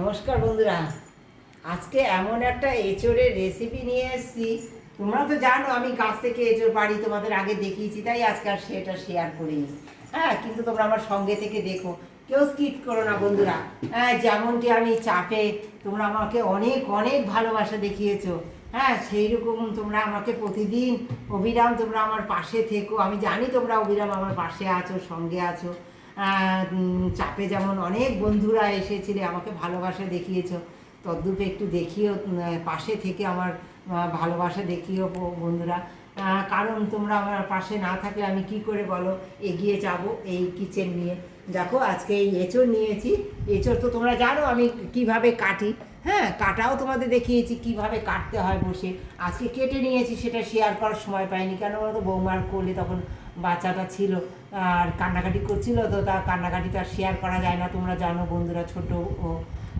নমস্কার বন্ধুরা। আজকে এমন একটা এঁচড়ের রেসিপি নিয়ে এসেছি। তোমরা তো জানো, আমি গাছ থেকে এঁচড় পারি তোমাদের আগে দেখিয়েছি, তাই আজকে আর সেটা শেয়ার করিনি। হ্যাঁ কিন্তু তোমরা আমার সঙ্গে থেকে দেখো। কেউ স্কিপ করো না বন্ধুরা। হ্যাঁ যেমনটি আমি চাপে তোমরা আমাকে অনেক অনেক ভালোবাসা দেখিয়েছো। হ্যাঁ সেই রকম তোমরা আমাকে প্রতিদিন অবিরাম তোমরা আমার পাশে থেকো। আমি জানি তোমরা অবিরাম আমার পাশে আছো, সঙ্গে আছো। চাপে যেমন অনেক বন্ধুরা এসেছিলে, আমাকে ভালোবাসা দেখিয়েছো। তদ্রূপে একটু দেখিও পাশে থেকে আমার ভালোবাসা দেখিও বন্ধুরা। কারণ তোমরা আমার পাশে না থাকলে আমি কি করে বলো, এগিয়ে যাব এই কিচেন নিয়ে। দেখো, আজকে এই এঁচড় নিয়েছি। এঁচড় তো তোমরা জানো আমি কীভাবে কাটি। হ্যাঁ কাটাও তোমাদের দেখিয়েছি, কীভাবে কাটতে হয় বসে। আজকে কেটে নিয়েছি, সেটা শেয়ার করার সময় পাইনি। কেন বলতো বৌমার করলে তখন বাচ্চাটা ছিল আর কান্নাকাটি করছিল, তো তা কান্নাকাটি তো আর শেয়ার করা যায় না। তোমরা জানো বন্ধুরা ছোট ও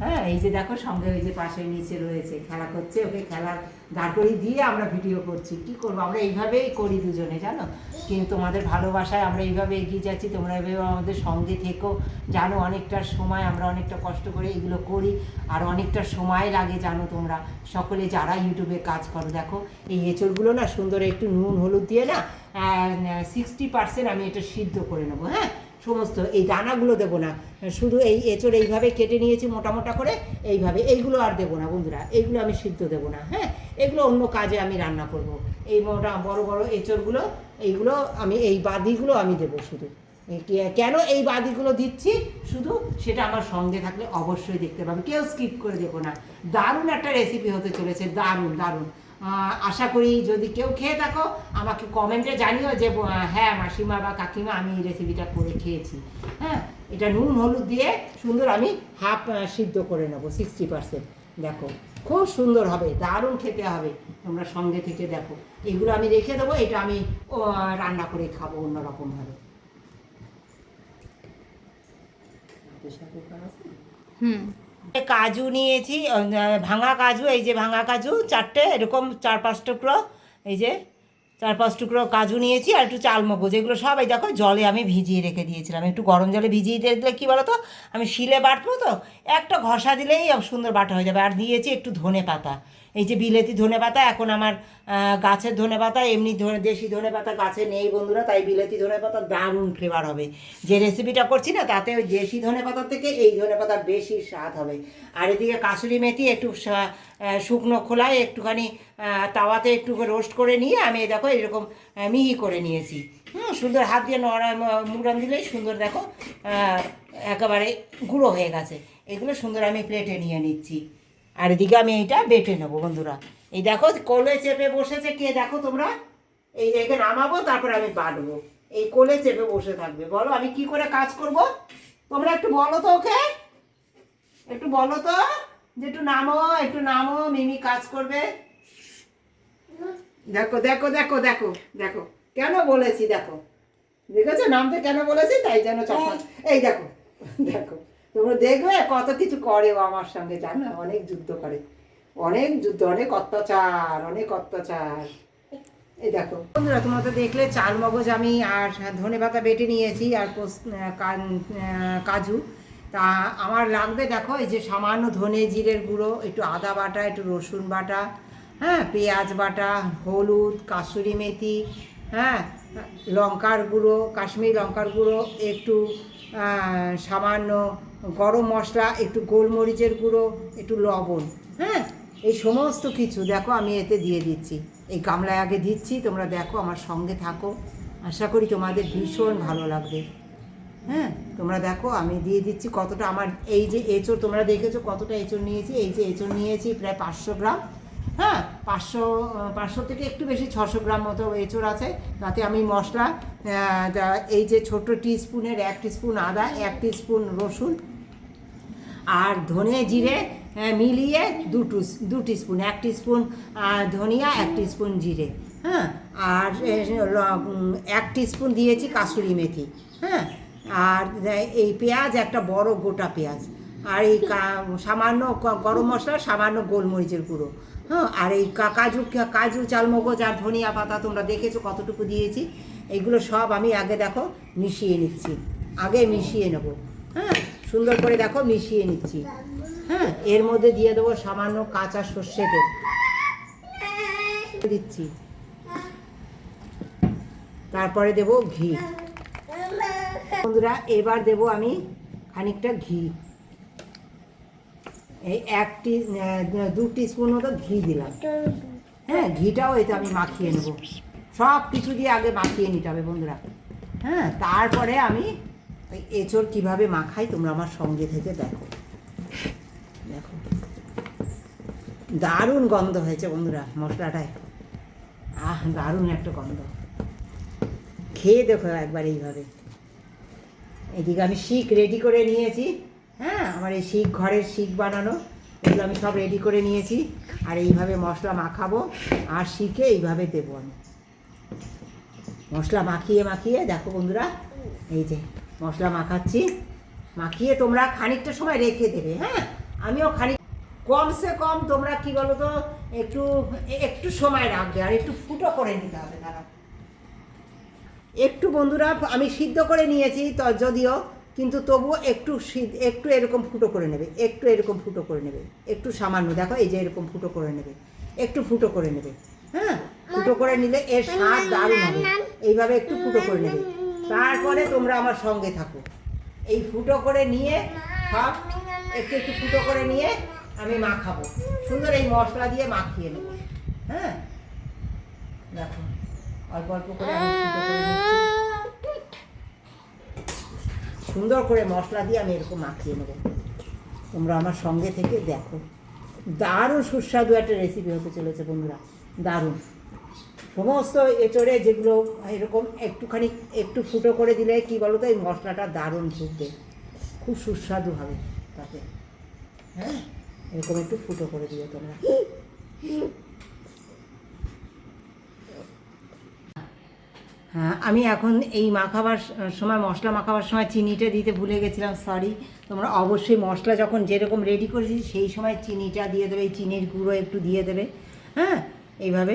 হ্যাঁ এই যে দেখো সঙ্গে ওই যে পাশে নিচে রয়েছে, খেলা করছে, ওকে খেলা দাঁড় দিয়ে আমরা ভিডিও করছি। কি করব? আমরা এইভাবেই করি দুজনে, জানো? কিন্তু তোমাদের ভালোবাসায় আমরা এইভাবে এগিয়ে যাচ্ছি, তোমরা এভাবে আমাদের সঙ্গে থেকো। জানো, অনেকটা সময় আমরা অনেকটা কষ্ট করে এগুলো করি, আর অনেকটা সময় লাগে, জানো তোমরা? সকলে যারা ইউটিউবে কাজ করো, দেখো, এই এঁচড়গুলো না সুন্দর একটু নুন, হলুদ দিয়ে না সিক্সটি পার্সেন্ট আমি এটা সিদ্ধ করে নেব হ্যাঁ? সমস্ত এই দানাগুলো দেবো না। শুধু এই এঁচড় এইভাবে কেটে নিয়েছি মোটা মোটা করে, এইভাবে। এইগুলো আর দেবো না বন্ধুরা, এইগুলো আমি সিদ্ধ দেবো না হ্যাঁ? এগুলো অন্য কাজে আমি রান্না করব। এই মোটা বড় বড় এঁচড়গুলো, এইগুলো আমি, এই বাদিগুলো আমি দেবো শুধু। কেন এই বাদিগুলো দিচ্ছি? শুধু সেটা আমার সঙ্গে থাকলে অবশ্যই দেখতে পাবে। কেউ স্কিপ করে দেবো না। দারুণ একটা রেসিপি হতে চলেছে। দারুণ দারুণ। আশা করি যদি কেউ খেয়ে থাকো আমাকে কমেন্টে জানিও যে হ্যাঁ মাসিমা বা কাকিমা আমি এই রেসিপিটা করে খেয়েছি। হ্যাঁ এটা নুন হলুদ দিয়ে সুন্দর আমি হাফ সিদ্ধ করে নেব সিক্সটি পার্সেন্ট দেখো খুব সুন্দর হবে দারুণ খেতে হবে তোমরা সঙ্গে থেকে দেখো। এগুলো আমি রেখে দেবো এটা আমি ও, রান্না করে খাব অন্যরকমভাবে। হুম। কাজু নিয়েছি ভাঙা কাজু, এই যে ভাঙা কাজু, চারটে, এরকম চার পাঁচ টুকরো, এই যে চার পাঁচ টুকরো কাজু নিয়েছি আর একটু চালমগজ এগুলো সবাই দেখো জলে আমি ভিজিয়ে রেখে দিয়েছিলাম। একটু গরম জলে ভিজিয়ে দিয়ে দিলে কী বলো তো আমি শিলে বাটবো তো, একটা ঘষা দিলেই সুন্দর বাটা হয়ে যাবে। আর দিয়েছি একটু ধনে পাতা। এই যে বিলেতি ধনে পাতা এখন আমার গাছের ধনে পাতা এমনি ধনে দেশি ধনে পাতা গাছে নেই বন্ধুরা, তাই বিলেতি ধনে পাতা দারুণ ফ্লেভার হবে। যে রেসিপিটা করছি না, তাতে ওই দেশি ধনে পাতার থেকে এই ধনে পাতার বেশি স্বাদ হবে। আর এদিকে কাসুরি মেথি একটু শুকনো খোলায় একটুখানি তাওয়াতে একটু রোস্ট করে নিয়ে আমি দেখো এরকম মিহি করে নিয়েছি। হুম, সুন্দর হাত দিয়ে নড়া মুড়ান দিলেই সুন্দর দেখো একেবারে গুঁড়ো হয়ে গেছে। এগুলো সুন্দর আমি প্লেটে নিয়ে নিচ্ছি। আর এদিকে আমি এইটা বেটে নেব বন্ধুরা। এই দেখো কোলে চেপে বসেছে কে দেখো তোমরা? এই একে নামাবো তারপর আমি বাটবো এই কোলে চেপে বসে থাকবে। বলো আমি কি করে কাজ করব? তোমরা একটু বলো তো ওকে। একটু বলো তো যে একটু নামো একটু নামো মিমি কাজ করবে। দেখো দেখো দেখো দেখো দেখো। কেন বলেছি দেখো। দেখেছ? নামতে কেন বলেছি? তাই যেন চশমা এই দেখো দেখো। তোমরা দেখবে কত কিছু করে ও আমার সঙ্গে, জানো? অনেক যুদ্ধ করে। অনেক যুদ্ধ, অনেক অত্যাচার অনেক অত্যাচার। এই দেখো। বন্ধুরা, তোমরা তো দেখলে চাল মগজ আমি আর ধনে পাতা বেটে নিয়েছি আর কাজু। তা আমার লাগবে, দেখো, এই যে সামান্য ধনে জিরের গুঁড়ো, একটু আদা বাটা, একটু রসুন বাটা হ্যাঁ পেঁয়াজ বাটা, হলুদ কাসুরি মেথি হ্যাঁ লঙ্কার গুঁড়ো, কাশ্মীরি লঙ্কার গুঁড়ো, একটু সামান্য গরম মশলা, একটু গোলমরিচের গুঁড়ো, একটু লবণ হ্যাঁ? এই সমস্ত কিছু, দেখো, আমি এতে দিয়ে দিচ্ছি। এই গামলায় আগে দিচ্ছি, তোমরা দেখো, আমার সঙ্গে থাকো। আশা করি তোমাদের ভীষণ ভালো লাগবে। হ্যাঁ? তোমরা দেখো, আমি দিয়ে দিচ্ছি কতটা আমার এই যে এঁচড়, তোমরা দেখেছ কতটা এঁচড় নিয়েছি? এই যে এঁচড় নিয়েছি, প্রায় পাঁচশো গ্রাম। হ্যাঁ পাঁচশো পাঁচশো থেকে একটু বেশি ছশো গ্রাম মতো এঁচড় আছে। তাতে আমি মশলা এই যে ছোটো টিস্পুনের এক টিস্পুন আদা এক টিস্পুন রসুন আর ধনে জিরে মিলিয়ে দু টু দু টিস্পুন এক টিস্পুন আহ, ধনিয়া এক টিস্পুন জিরে হ্যাঁ? আর এক টিস্পুন দিয়েছি কাসুরি মেথি হ্যাঁ? আর এই পেঁয়াজ একটা বড় গোটা পেঁয়াজ। আর এই সামান্য গরম মশলা সামান্য গোলমরিচের গুঁড়ো। হ্যাঁ আর এই কাজু কাজু, চালমগজ আর ধনিয়া পাতা তোমরা দেখেছ কতটুকু দিয়েছি। এইগুলো সব আমি আগে দেখো মিশিয়ে নিচ্ছি। আগে মিশিয়ে নেব। হ্যাঁ সুন্দর করে দেখো মিশিয়ে নিচ্ছি। হ্যাঁ এর মধ্যে দিয়ে দেবো সামান্য কাঁচা সর্ষে তেল। দিচ্ছি। তারপরে দেবো ঘি। বন্ধুরা, এবার দেবো আমি খানিকটা ঘি। এই এক টি দু স্পুন মতো ঘি দিলাম। হ্যাঁ ঘিটাও এতে আমি মাখিয়ে নেব। সব কিছু দিয়ে আগে মাখিয়ে নিতে হবে বন্ধুরা। হ্যাঁ তারপরে আমি ওই এঁচড় কীভাবে মাখাই তোমরা আমার সঙ্গে থেকে দেখো। দেখো। দারুণ গন্ধ হয়েছে বন্ধুরা মশলাটায়। আহ, দারুণ একটা গন্ধ। খেয়ে দেখো একবার এইভাবে। এদিকে আমি শিক রেডি করে নিয়েছি। হ্যাঁ আমার এই শিখ, ঘরের শিখ বানানো, এগুলো আমি সব রেডি করে নিয়েছি। আর এইভাবে মশলা মাখাবো, আর শিখে এইভাবে দেবো আমি। মশলা মাখিয়ে মাখিয়ে, দেখো বন্ধুরা, এই যে মশলা মাখাচ্ছি। মাখিয়ে তোমরা খানিকটা সময় রেখে দেবে হ্যাঁ? আমিও খানিক কমসে কম তোমরা কি বলো তো একটু একটু সময় রাখবে, আর একটু ফুটো করে নিতে হবে তারা একটু বন্ধুরা, আমি সিদ্ধ করে নিয়েছি, তো যদিও কিন্তু তবুও একটু সিদ্ধ একটু এরকম ফুটো করে নেবে, একটু এরকম ফুটো করে নেবে, একটু সামান্য, দেখো এই যে এরকম ফুটো করে নেবে, একটু ফুটো করে নেবে হ্যাঁ? ফুটো করে নিলে এর স্বাদ দারুণ হবে। এইভাবে একটু ফুটো করে নেবে। তারপরে তোমরা আমার সঙ্গে থাকো। এই ফুটো করে নিয়ে সব একটু একটু ফুটো করে নিয়ে আমি মাখাবো সুন্দর এই মশলা দিয়ে মাখিয়ে নেব হ্যাঁ? দেখো, অল্প অল্প করে আমি ফুটো করে নিচ্ছি। সুন্দর করে মশলা দিয়ে আমি এরকম মাখিয়ে নেব। তোমরা আমার সঙ্গে থেকে দেখো। দারুণ সুস্বাদু একটা রেসিপি হতে চলেছে বন্ধুরা, দারুণ। সমস্ত এচড়ে যেগুলো এরকম একটুখানি একটু ফুটো করে দিলে কি বলো তো এই মশলাটা দারুণ ঢুকবে খুব সুস্বাদু হবে তাতে। হ্যাঁ? এরকম একটু ফুটো করে দিও তোমরা। আমি এখন এই মাখাবার সময়, মশলা মাখাবার সময় চিনিটা দিতে ভুলে গেছিলাম সরি তোমরা অবশ্যই মশলা যখন যেরকম রেডি করেছি, সেই সময় চিনিটা দিয়ে দেবে, এই চিনির গুঁড়ো একটু দিয়ে দেবে হ্যাঁ? এইভাবে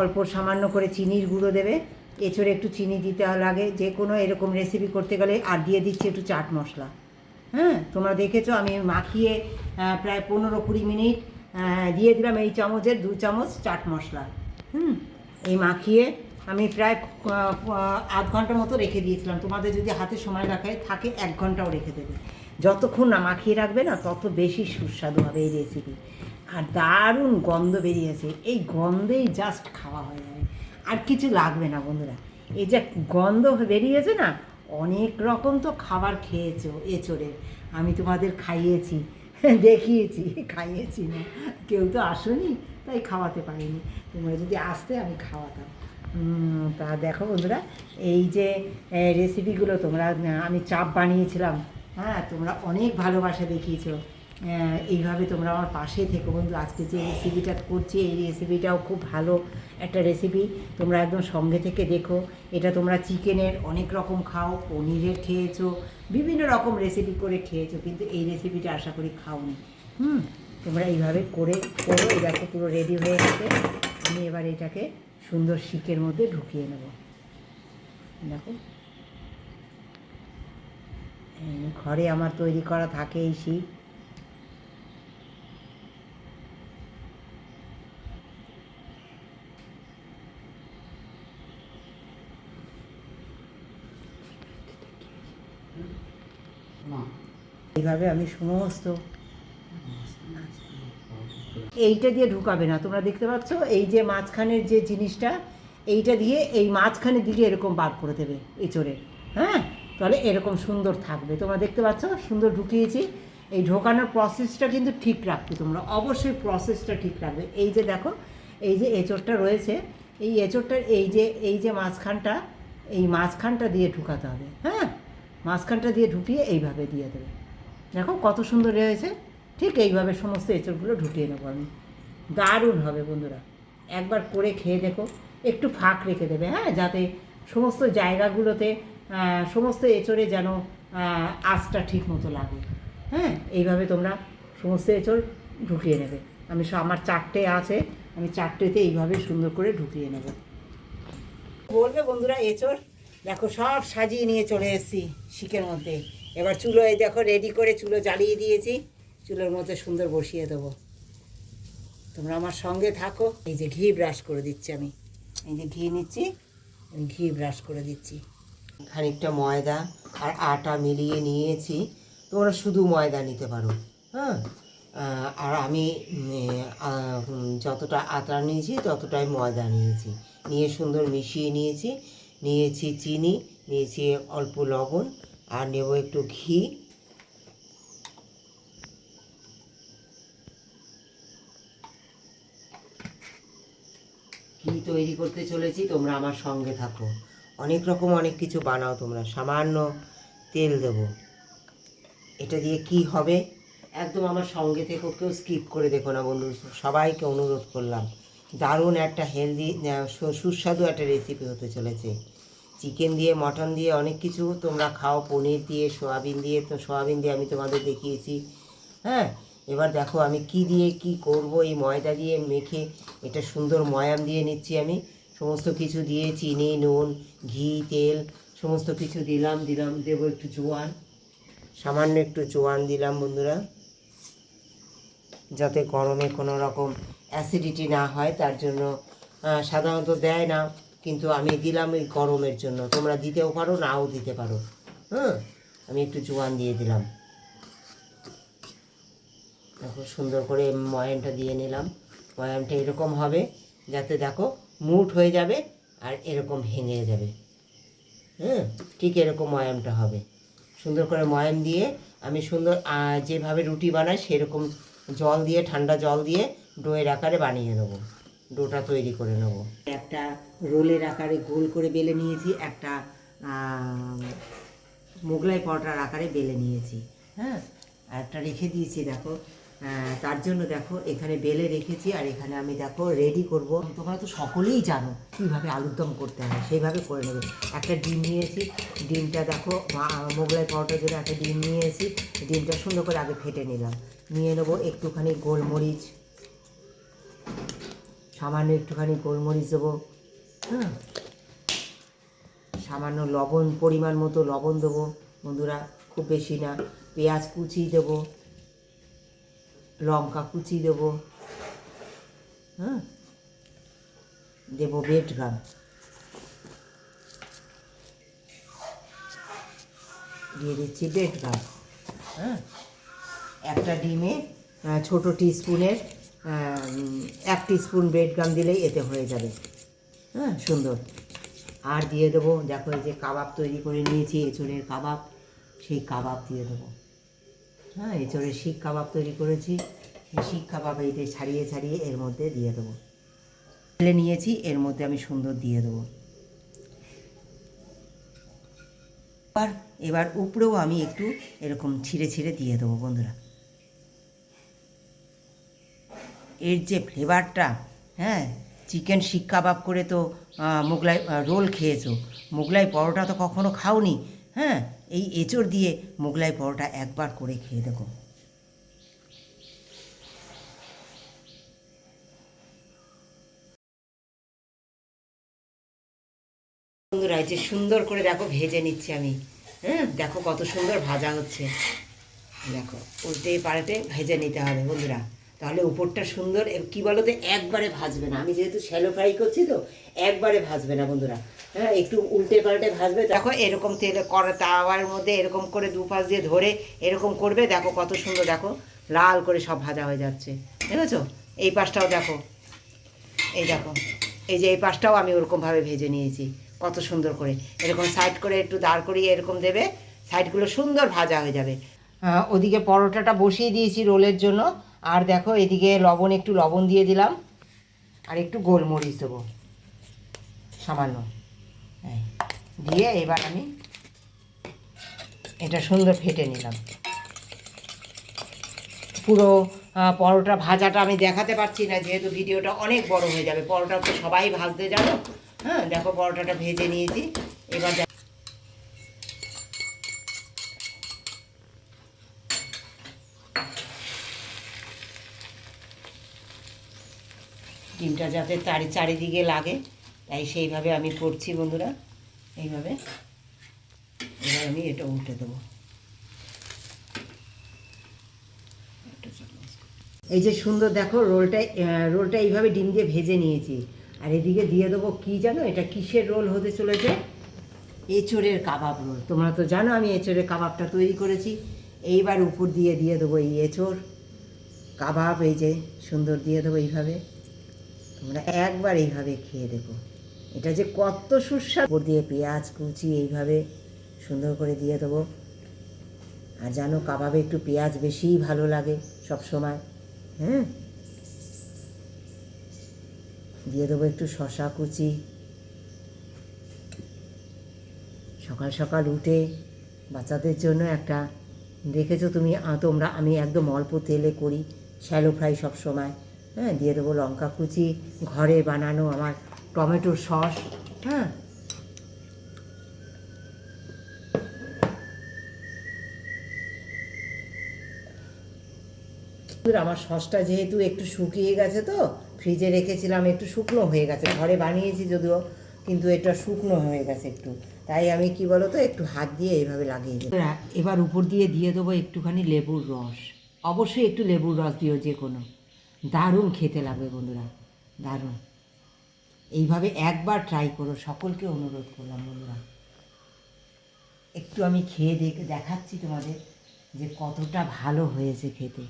অল্প সামান্য করে চিনির গুঁড়ো দেবে এছাড়া একটু চিনি দিতে লাগে, যে কোনো এরকম রেসিপি করতে গেলে, আর দিয়ে দিচ্ছি একটু চাট মশলা হ্যাঁ? তোমরা দেখেছ আমি মাখিয়ে প্রায় পনেরো কুড়ি মিনিট দিয়ে দিলাম এই চামচের দু চামচ চাট মশলা, হুম? এই মাখিয়ে আমি প্রায় আধ ঘণ্টার মতো রেখে দিয়েছিলাম। তোমাদের যদি হাতে সময় রাখে থাকে এক ঘন্টাও রেখে দেবে। যতক্ষণ না মাখিয়ে রাখবে না, তত বেশি সুস্বাদু হবে এই রেসিপি আর দারুণ গন্ধ বেরিয়েছে। এই গন্ধেই জাস্ট খাওয়া হয়ে যাবে। আর কিছু লাগবে না, বন্ধুরা। এই যে গন্ধ বেরিয়েছে না, অনেক রকম তো খাবার খেয়েছো এচোরের আমি তোমাদের খাইয়েছি, দেখিয়েছি, খাইয়েছি না। কেউ তো আসনি, তাই খাওয়াতে পারিনি। তোমরা যদি আসতে, আমি খাওয়াতাম। তা দেখো বন্ধুরা, এই যে রেসিপিগুলো তোমরা আমি চাপ বানিয়েছিলাম হ্যাঁ তোমরা অনেক ভালোবাসা দেখিয়েছো। এইভাবে তোমরা আমার পাশে থেকো বন্ধু, আজকে যে রেসিপিটা করছি, এই রেসিপিটাও খুব ভালো একটা রেসিপি তোমরা একদম সঙ্গে থেকে দেখো, এটা তোমরা চিকেনের অনেক রকম খাও, পনিরের খেয়েছো, বিভিন্ন রকম রেসিপি করে খেয়েছো, কিন্তু এই রেসিপিটা আশা করি খাওনি। হুম, তোমরা এইভাবে করে করো দেখো পুরো রেডি হয়ে গেছে। আমি এবার এটাকে সুন্দর শিকের মধ্যে ঢুকিয়ে নেব। দেখো। ঘরে আমার তৈরি করা থাকে এই শিক। এইভাবে আমি সমস্ত এইটা দিয়ে ঢুকাবে না। তোমরা দেখতে পাচ্ছ, এই যে মাঝখানের যে জিনিসটা, এইটা দিয়ে এই মাঝখানে দিকে এরকম বার করে দেবে এঁচড়ে হ্যাঁ? তাহলে এরকম সুন্দর থাকবে। তোমরা দেখতে পাচ্ছ, সুন্দর ঢুকিয়েছি। এই ঢোকানোর প্রসেসটা কিন্তু ঠিক রাখবে তোমরা। অবশ্যই প্রসেসটা ঠিক রাখবে। এই যে দেখো, এই যে এঁচড়টা রয়েছে, এই এঁচড়টার এই যে এই যে মাঝখানটা, এই মাঝখানটা দিয়ে ঢুকাতে হবে। হ্যাঁ? মাঝখানটা দিয়ে ঢুকিয়ে এইভাবে দিয়ে দেবে। দেখো কত সুন্দর রয়েছে ঠিক এইভাবে সমস্ত এঁচড়গুলো ঢুকিয়ে নেব আমি। দারুণ হবে বন্ধুরা। একবার করে খেয়ে দেখো, একটু ফাঁক রেখে দেবে হ্যাঁ? যাতে সমস্ত জায়গাগুলোতে সমস্ত এঁচড়ে যেন আঁচটা ঠিক মতো লাগে হ্যাঁ? এইভাবে তোমরা সমস্ত এঁচড় ঢুকিয়ে নেবে। আমি সব আমার চারটে আছে, আমি চারটেতে এইভাবে সুন্দর করে ঢুকিয়ে নেব। বলবে বন্ধুরা, এঁচড় দেখো সব সাজিয়ে নিয়ে চলে এসেছি শিকের মধ্যে। এবার চুলো এই দেখো রেডি করে চুলো জ্বালিয়ে দিয়েছি। চুলের মধ্যে সুন্দর বসিয়ে দেবো। তোমরা আমার সঙ্গে থাকো। এই যে ঘি ব্রাশ করে দিচ্ছি আমি। এই যে ঘি নিচ্ছি, আমি ঘি ব্রাশ করে দিচ্ছি। খানিকটা ময়দা আর আটা মিলিয়ে নিয়েছি। তোমরা শুধু ময়দা নিতে পারো হ্যাঁ? আর আমি যতটা আটা নিয়েছি, ততটাই ময়দা নিয়েছি। নিয়ে সুন্দর মিশিয়ে নিয়েছি। নিয়েছি চিনি, নিয়েছি অল্প লবণ, আর নেব একটু ঘি। কি তৈরি করতে চলেছি, তোমরা আমার সঙ্গে থাকো। অনেক রকম অনেক কিছু বানাও তোমরা। সামান্য তেল দেবো। এটা দিয়ে কি হবে? একদম আমার সঙ্গে থেকে, কেউ স্কিপ করে দেখো না বন্ধু। সবাইকে অনুরোধ করলাম। দারুণ একটা হেলদি সুস্বাদু একটা রেসিপি হতে চলেছে। চিকেন দিয়ে মটন দিয়ে অনেক কিছু তোমরা খাও। পনির দিয়ে, সোয়াবিন দিয়ে। তো সোয়াবিন দিয়ে আমি তোমাদের দেখিয়েছি। হ্যাঁ? এবার দেখো আমি কি দিয়ে কি করব, এই ময়দা দিয়ে মেখে এটা সুন্দর ময়াম দিয়ে নিচ্ছি আমি। সমস্ত কিছু দিয়ে চিনি, নুন, ঘি, তেল, সমস্ত কিছু দিলাম দিলাম, দেবো একটু জোয়ান। সামান্য একটু জোয়ান দিলাম বন্ধুরা, যাতে গরমে কোনো রকম অ্যাসিডিটি না হয়, তার জন্য সাধারণত দেয় না, কিন্তু আমি দিলাম এই গরমের জন্য। তোমরা দিতেও পারো, নাও দিতে পারো। হ্যাঁ আমি একটু জোয়ান দিয়ে দিলাম। দেখো, সুন্দর করে ময়ানটা দিয়ে নিলাম। ময়ানটা এরকম হবে যাতে দেখো মুঠ হয়ে যাবে আর এরকম ভেঙে যাবে। হ্যাঁ ঠিক এরকম ময়ামটা হবে। সুন্দর করে ময়াম দিয়ে আমি সুন্দর যেভাবে রুটি বানাই সেরকম জল দিয়ে, ঠান্ডা জল দিয়ে ডোয়ের আকারে বানিয়ে নেব। ডোটা তৈরি করে নেব। একটা রোলের আকারে গোল করে বেলে নিয়েছি, একটা মোগলাই পরোটার আকারে বেলে নিয়েছি। হ্যাঁ আর একটা রেখে দিয়েছি, দেখো। তার জন্য দেখো এখানে বেলে রেখেছি আর এখানে আমি দেখো রেডি করব। তোমরা তো সকলেই জানো কীভাবে আলুর দম করতে হয়, সেইভাবে করে নেবে। একটা ডিম নিয়েছি, ডিমটা দেখো মোগলাই পাউডার জন্য একটা ডিম নিয়েছি, ডিমটা সুন্দর করে আগে ফেটে নিলাম। নিয়ে নেব একটুখানি গোলমরিচ, সামান্য একটুখানি গোলমরিচ দেবো হ্যাঁ। সামান্য লবণ, পরিমাণ মতো লবণ দেবো, বন্ধুরা, খুব বেশি না। পেঁয়াজ কুচি দেবো লঙ্কা কুচি দেবো। হ্যাঁ? দেবো বেড গাম দিয়ে দিচ্ছি বেড গাম হ্যাঁ? একটা ডিমে ছোটো টিস্পুনের এক টিস্পুন ব্রেড গাম দিলেই এতে হয়ে যাবে। হ্যাঁ? সুন্দর। আর দিয়ে দেবো, দেখো এই যে কাবাব তৈরি করে নিয়েছি, এঁচড়ের কাবাব, সেই কাবাব দিয়ে দেবো। হ্যাঁ এঁচড়ের শিক কাবাব তৈরি করেছি। এই শিক কাবাব এইতে ছাড়িয়ে ছাড়িয়ে এর মধ্যে দিয়ে দেবো। ফেলে নিয়েছি, এর মধ্যে আমি সুন্দর দিয়ে দেবো। এবার এবার উপরেও আমি একটু এরকম ছিঁড়ে ছিঁড়ে দিয়ে দেবো, বন্ধুরা। এর যে ফ্লেভারটা হ্যাঁ চিকেন শিক কাবাব করে তো মোগলাই রোল খেয়েছো। মোগলাই পরোটা তো কখনো খাওনি হ্যাঁ এই এঁচড় দিয়ে মোগলাই পরোটা একবার করে খেয়ে দেখো। বন্ধুরা যে সুন্দর করে দেখো ভেজে নিচ্ছি আমি। হ্যাঁ দেখো কত সুন্দর ভাজা হচ্ছে। দেখো, উল্টে পাল্টে ভেজে নিতে হবে বন্ধুরা। তাহলে উপরটা সুন্দর কি বলো তো একবারে ভাজবে না। আমি যেহেতু শ্যালো ফ্রাই করছি তো, একবারে ভাজবে না বন্ধুরা। হ্যাঁ একটু উল্টে পাল্টে ভাজবে, দেখো এরকম তেলে কড়া তাওয়ার মধ্যে এরকম করে দুপাশ দিয়ে ধরে এরকম করবে, দেখো কত সুন্দর, দেখো লাল করে সব ভাজা হয়ে যাচ্ছে, দেখেছ? এই পাশটাও দেখো, এই দেখো, এই যে এই পাশটাও আমি ওরকমভাবে ভেজে নিয়েছি, কত সুন্দর করে, এরকম সাইড করে একটু দাঁড় করিয়ে এরকম দেবে সাইডগুলো সুন্দর ভাজা হয়ে যাবে। ওদিকে পরোটাটা বসিয়ে দিয়েছি রোলের জন্য, আর দেখো এদিকে লবণ, একটু লবণ দিয়ে দিলাম, আর একটু গোলমরিচ দেবো, সামান্য। দিয়ে এবার আমি এটা সুন্দর ফেটে নিলাম। পুরো পরোটা ভাজাটা আমি দেখাতে পারছি না, যেহেতু ভিডিওটা অনেক বড় হয়ে যাবে। পরোটা তো সবাই ভাজতে জানো। হ্যাঁ দেখো পরোটাটা ভেজে নিয়েছি। এবার ডিমটা যাতে চারি, চারিদিকে লাগে। তাই সেইভাবে আমি করছি বন্ধুরা। এইভাবে। এবার আমি এটা উল্টে দেবো। এই যে সুন্দর, দেখো, রোলটা রোলটা এইভাবে ডিম দিয়ে ভেজে নিয়েছি। আর এদিকে দিয়ে দেবো কি জানো? এটা কিসের রোল হতে চলেছে? এঁচড়ের কাবাব রোল। তোমরা তো জানো, আমি এঁচড়ের কাবাবটা তৈরি করেছি। এইবার উপর দিয়ে দিয়ে দেবো এই এঁচড়। কাবাব এই যে সুন্দর দিয়ে দেবো এইভাবে। তোমরা একবার এইভাবে খেয়ে দেখো। এটা যে কত সুস্বাদু। দিয়ে পেঁয়াজ, কুচি এইভাবে সুন্দর করে দিয়ে দেবো। আর জানো, কাবাবে একটু পেঁয়াজ বেশিই ভালো লাগে সব সময় হ্যাঁ? দিয়ে দেবো একটু শশা কুচি। সকাল সকাল উঠে বাচ্চাদের জন্য একটা, দেখেছ তুমি তোমরা, আমি একদম অল্প তেলে করি, শ্যালো ফ্রাই সব সময় হ্যাঁ? দিয়ে দেবো লঙ্কা কুচি, ঘরে বানানো আমার টমেটোর সস হ্যাঁ? আমার সসটা যেহেতু একটু শুকিয়ে গেছে তো, ফ্রিজে রেখেছিলাম, একটু শুকনো হয়ে গেছে। ঘরে বানিয়েছি যদিও, কিন্তু এটা শুকনো হয়ে গেছে একটু। তাই আমি কি বলো তো একটু হাত দিয়ে এইভাবে লাগিয়ে দিই। এবার উপর দিয়ে দিয়ে দেবো একটুখানি লেবুর রস। অবশ্যই একটু লেবুর রস দিও যে কোনো। দারুণ খেতে লাগবে বন্ধুরা, দারুণ। এইভাবে একবার ট্রাই করো, সকলকে অনুরোধ করলাম বন্ধুরা। একটু আমি খেয়ে দেখে, দেখাচ্ছি তোমাদের যে কতটা ভালো হয়েছে খেতে।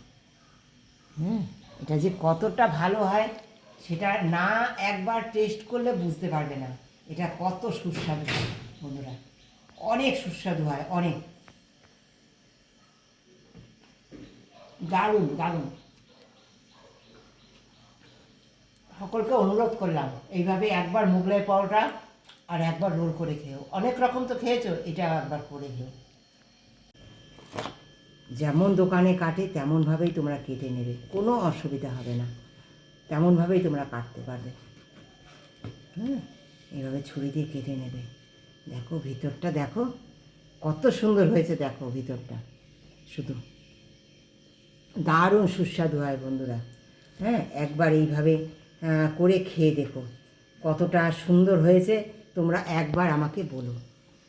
হুম, এটা যে কতটা ভালো হয়, সেটা না একবার টেস্ট করলে বুঝতে পারবে না। এটা কত সুস্বাদু, বন্ধুরা। অনেক সুস্বাদু হয়, অনেক। দারুণ দারুণ। সকলকে অনুরোধ করলাম, এইভাবে একবার মোগলাই পাওয়াটা আর একবার রোল করে খেও অনেক রকম তো খেয়েছো, এটা একবার করে খেও যেমন দোকানে কাটে, তেমনভাবেই তোমরা কেটে নেবে, কোনো অসুবিধা হবে না। তেমনভাবেই তোমরা কাটতে পারবে। হ্যাঁ এইভাবে ছুরি দিয়ে কেটে নেবে। দেখো, ভিতরটা দেখো, কত সুন্দর হয়েছে, দেখো ভিতরটা। শুধু দারুণ সুস্বাদু হয় বন্ধুরা। হ্যাঁ একবার এইভাবে করে খেয়ে দেখো। কতটা সুন্দর হয়েছে, তোমরা একবার আমাকে বলো।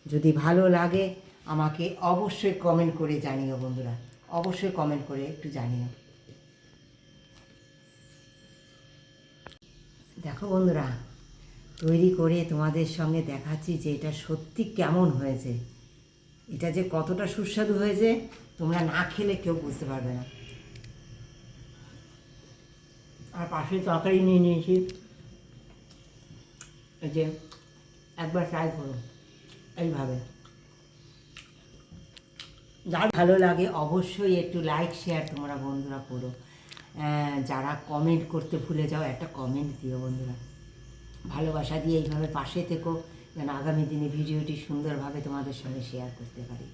যদি ভালো লাগে, আমাকে অবশ্যই কমেন্ট করে জানিও বন্ধুরা। অবশ্যই কমেন্ট করে একটু জানিও। দেখো বন্ধুরা, তৈরি করে তোমাদের সঙ্গে দেখাচ্ছি যে এটা সত্যি কেমন হয়েছে। এটা যে কতটা সুস্বাদু হয়েছে, তোমরা না খেলে কেউ বুঝতে পারবে না। আর পাশে তরকারি নিয়ে নিয়েছি। যে, একবার ট্রাই করো, এইভাবে। যার ভালো লাগে অবশ্যই একটু লাইক শেয়ার তোমরা বন্ধুরা করো। যারা কমেন্ট করতে ভুলে যাও, একটা কমেন্ট দিও বন্ধুরা। ভালোবাসা দিয়ে এইভাবে পাশে থেকো, যেন আগামী দিনে ভিডিওটি সুন্দরভাবে তোমাদের সঙ্গে শেয়ার করতে পারি।